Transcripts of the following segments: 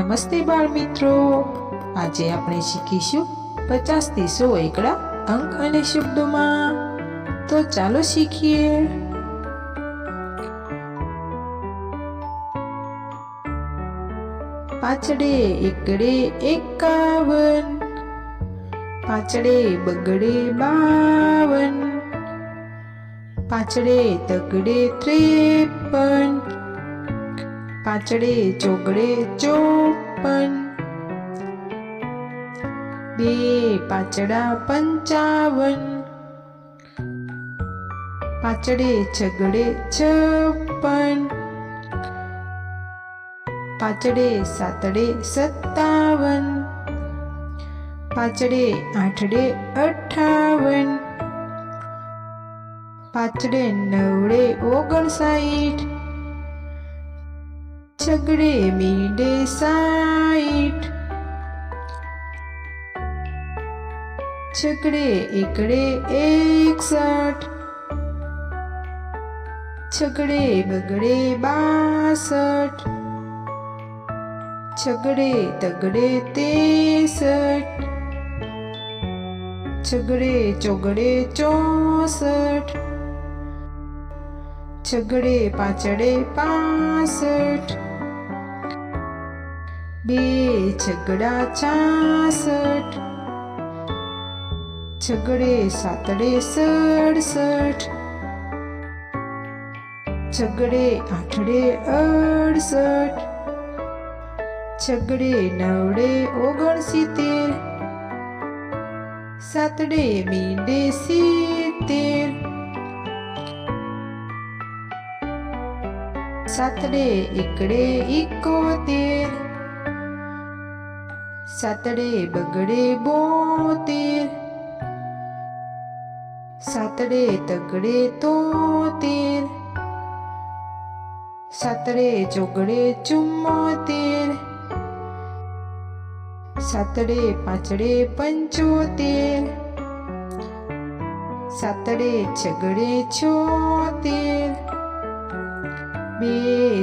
નમસ્તે બાળ મિત્રો. આજે આપણે શીખીશું પચાસથી સો એકડા અંક અને શબ્દોમાં. તો ચાલો શીખીએ. પાછડે એકડે એકાવન. પાછડે બગડે બાવન. પાછડે તગડે ત્રેપન. પાછડે ચોગડે, ચોપન. બે પાછડા પંચાવન. પાંચડે છગડે, છપ્પન. પાછડે સાતડે, સત્તાવન. પાછડે આઠડે, અઠાવન. પાછડે નવડે, ઓગણસાઠ. છગડે મીંડે સાઈઠ. છગડે એકડે એકસઠ. છગડે બગડે બાસઠ. છગડે તગડે તેસઠ. છગડે ચોગડે ચોસઠ. છગડે પાછડે પાસઠ. બે છગડા છાસઠ, છગડે સાતડે સડસઠ, છગડે આઠડે અડસઠ, છગડે નવડે ઓગણસિત્તેર, સાતડે મીંડે સિત્તેર, સાતડે એકડે ઇકોતેર સાતડે બગડે બોતેર સાતડે તગડે તોતેર સાતડે ચોગડે ચુમ્મોતેર સાતડે પાંચડે પંચોતેર સાતડે છગડે છોતેર બે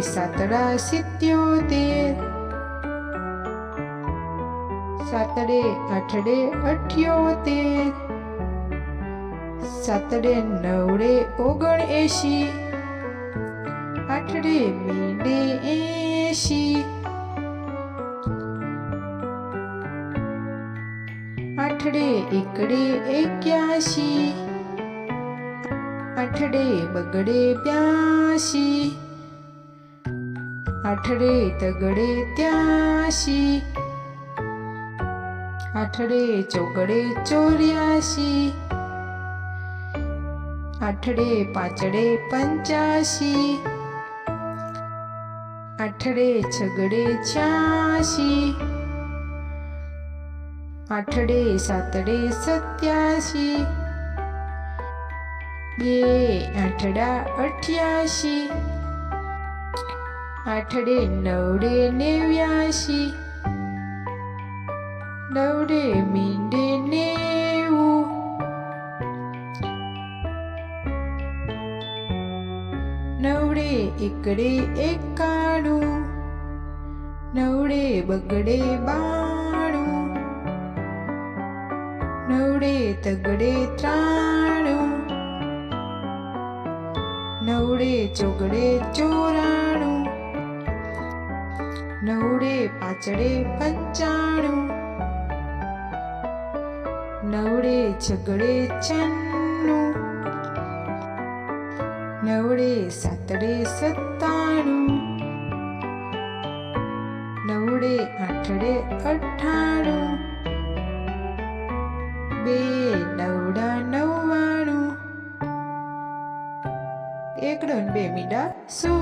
સાતડા સિત્યોતેર સાતડે આઠડે અઠ્યોતેર સાતડે નવડે ઓગણ એંશી આઠડે મીંડે એંશી આઠડે એકડે એક્યાશી આઠડે બગડે બ્યાશી આઠડે તગડે ત્યાશી આઠડે ચોગડે ચોર્યાસી આઠડે પાંચડે પંચ્યાસી આઠડે છગડે છ્યાસી આઠડે સાતડે સત્યાસી બે આઠડા અઠ્યાસી આઠડે નવડે નેવ્યાશી. નવડે મીંડે નેવું નવડે એકડે એકાણું નવડે બગડે બાણું નવડે તગડે ત્રાણું નવડે ચોગડે ચોરાણું નવડે પાછડે પંચાણું છગડે છન્નું નવડે સાતડે સત્તાણું. નવડે આઠડે અઠાણું. બે નવડા નવ્વાણું. એકડો બે મીડા સો.